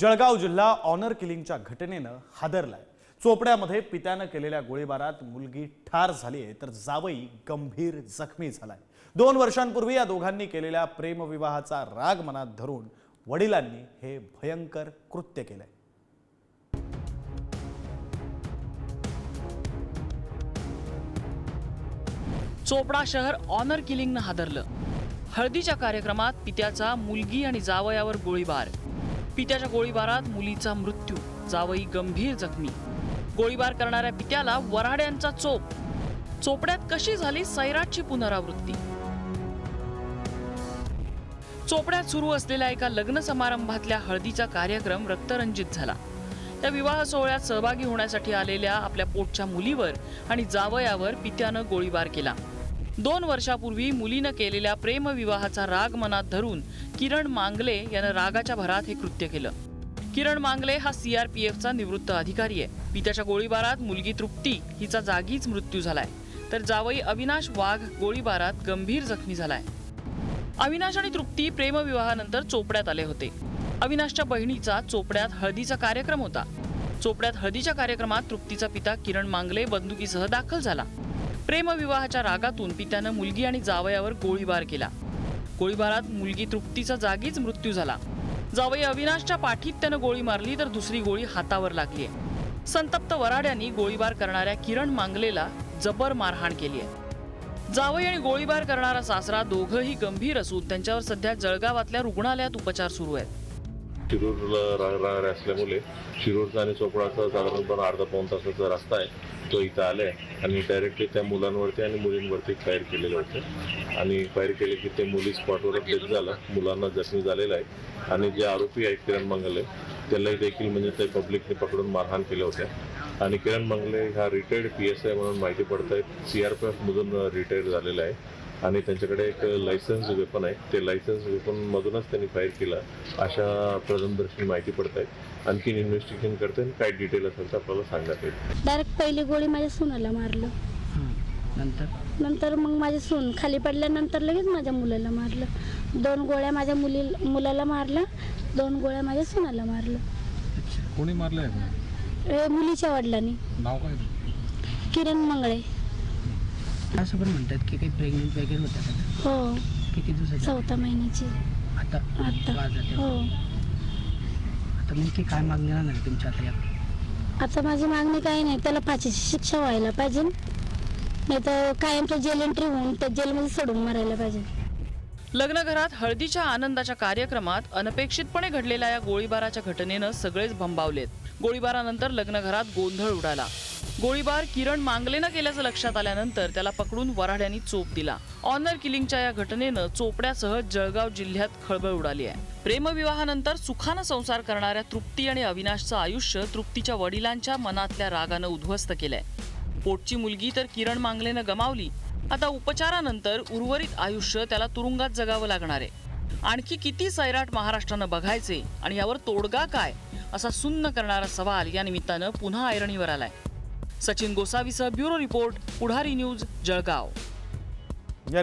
जळगाव जिल्हा ऑनर किलिंगच्या घटनेनं हादरलाय. चोपड्यामध्ये पित्यानं केलेल्या गोळीबारात मुलगी ठार झाली आहे तर जावई गंभीर जखमी झालाय. दोन वर्षांपूर्वी या दोघांनी केलेल्या प्रेमविवाहाचा राग मनात धरून वडिलांनी हे भयंकर कृत्य केलंय. चोपडा शहर ऑनर किलिंगनं हादरलं. हळदीच्या कार्यक्रमात पित्याचा मुलगी आणि जावयावर गोळीबार. पित्याच्या गोळीबारात मुलीचा मृत्यू जावई गंभीर जखमी. गोळीबार करणाऱ्या पित्याला वराड्यांचा चोप. चोपड्यात कशी झाली सैराटची पुनरावृत्ती? चोपड्यात सुरू असलेल्या एका लग्न समारंभातल्या हळदीचा कार्यक्रम रक्तरंजित झाला. त्या विवाह सोहळ्यात सहभागी होण्यासाठी आलेल्या आपल्या पोटच्या मुलीवर आणि जावयावर पित्यानं गोळीबार केला. दोन वर्षापूर्वी मुलीनं केलेल्या प्रेमविवाहाचा राग मनात धरून किरण मांगले यानं रागाच्या भरात हे कृत्य केलं. किरण मांगले हा सीआरपीएफचा निवृत्त अधिकारी आहे. पित्याच्या गोळीबारात मुलगी तृप्ती हिचा जागीच मृत्यू झालाय. तर जावई अविनाश वाघ गोळीबारात गंभीर जखमी झालाय. अविनाश आणि तृप्ती प्रेमविवाहानंतर चोपड्यात आले होते. अविनाशच्या बहिणीचा चोपड्यात हळदीचा कार्यक्रम होता. चोपड्यात हळदीच्या कार्यक्रमात तृप्तीचा पिता किरण मांगले बंदुकीसह दाखल झाला. प्रेमविवाहाच्या रागातून पित्यानं मुलगी आणि जावयावर गोळीबार केला. गोळीबारात मुलगी तृप्तीचा जागीच मृत्यू झाला. जावई अविनाशच्या पाठीत त्यानं गोळी मारली तर दुसरी गोळी हातावर लागली आहे संतप्त वराड्यांनी गोळीबार करणाऱ्या किरण मांगलेला जबर मारहाण केली आहे जावई आणि गोळीबार करणारा सासरा दोघंही गंभीर असून त्यांच्यावर सध्या जळगावातल्या रुग्णालयात उपचार सुरू आहेत. शिरूरला रा- राहणारे असल्यामुळे शिरूरचा आणि चोपडाचा साधारणपणे अर्धा पाऊन तासाचा रस्ता आहे. तो इथं आला आहे आणि डायरेक्टली त्या मुलांवरती आणि मुलींवरती फायर केलेलं होतं. आणि फायर केले की ते मुली स्पॉटवरच डेथ झालं. मुलांना जखमी झालेलं आहे. आणि जे आरोपी आहेत किरण मंगले त्यालाही देखील म्हणजे ते पब्लिकने पकडून मारहाण केल्या होत्या. आणि किरण मंगले हा रिटायर्ड पी एस आय म्हणून माहिती पडत आहेत सी आर पी एफमधून रिटायर्ड झालेला आहे. आणि त्यांच्याकडे एक लायसन्स वेपन आहे. ते लायसन्स वेपन मधूनच त्यांनी फायर केलं. अशा प्रथमदर्शी माहिती पडत आहे आणखीन इन्व्हेस्टिगेशन करते आणि काय डिटेल असेल तर आपल्याला सांगण्यात येईल. डायरेक्ट पहिली गोळी माझ्या सुनाला मारलं. नंतर? नंतर मग माझे सून खाली पडल्यानंतर लगेच माझ्या मुलाला मारलं. दोन गोळ्या माझ्या मुली मुलाला मारलं. दोन गोळ्या माझ्या सुनाला मारलं. अच्छा. कोणी मारलंय? हे मुलीच्या वडिलांनी. नाव काय? किरण मंगळे. असं पण म्हणतात की काही प्रेग्नेंट वगैरे होत्या का हो. किती दिवसाच्या? चौथ्या महिन्याची. आता आता. हो. आता नेमकी काय मागणी राहणार आहे तुमच्या आता या? आता माझी मागणी काही नाही. त्याला फाशीची शिक्षा व्हायला पाहिजे. नाही तर कायमचं जेल एंट्री होऊन त्या जेलमध्ये सोडून मारायला पाहिजे. लग्नघरात हळदीच्या आनंदाच्या कार्यक्रमात अनपेक्षितपणे घडलेल्या या गोळीबाराच्या घटनेनं सगळेच भंबावलेत. गोळीबारानंतर लग्नघरात गोंधळ उडाला. गोळीबार किरण मांगलेनं केल्याचं लक्षात आल्यानंतर त्याला पकडून वराड्यांनी चोप दिला. ऑनर किलिंगच्या या घटनेनं चोपड्यासह जळगाव जिल्ह्यात खळबळ उडाली आहे. प्रेमविवाहानंतर सुखानं संसार करणाऱ्या तृप्ती आणि अविनाशचं आयुष्य तृप्तीच्या वडिलांच्या मनातल्या रागानं उद्ध्वस्त केलंय. पोटची मुलगी तर किरण मांगलेनं गमावली. आता उपचारानंतर उर्वरित आयुष्य त्याला तुरुंगात जगावं लागणार आहे. आणखी किती सैराट महाराष्ट्रानं बघायचे आणि यावर तोडगा काय असा सुन्न करणारा सवाल या निमित्तानं पुन्हा ऐरणीवर आलाय. Sachin गोसावीसह bureau report Pudhari news Jalgaon. या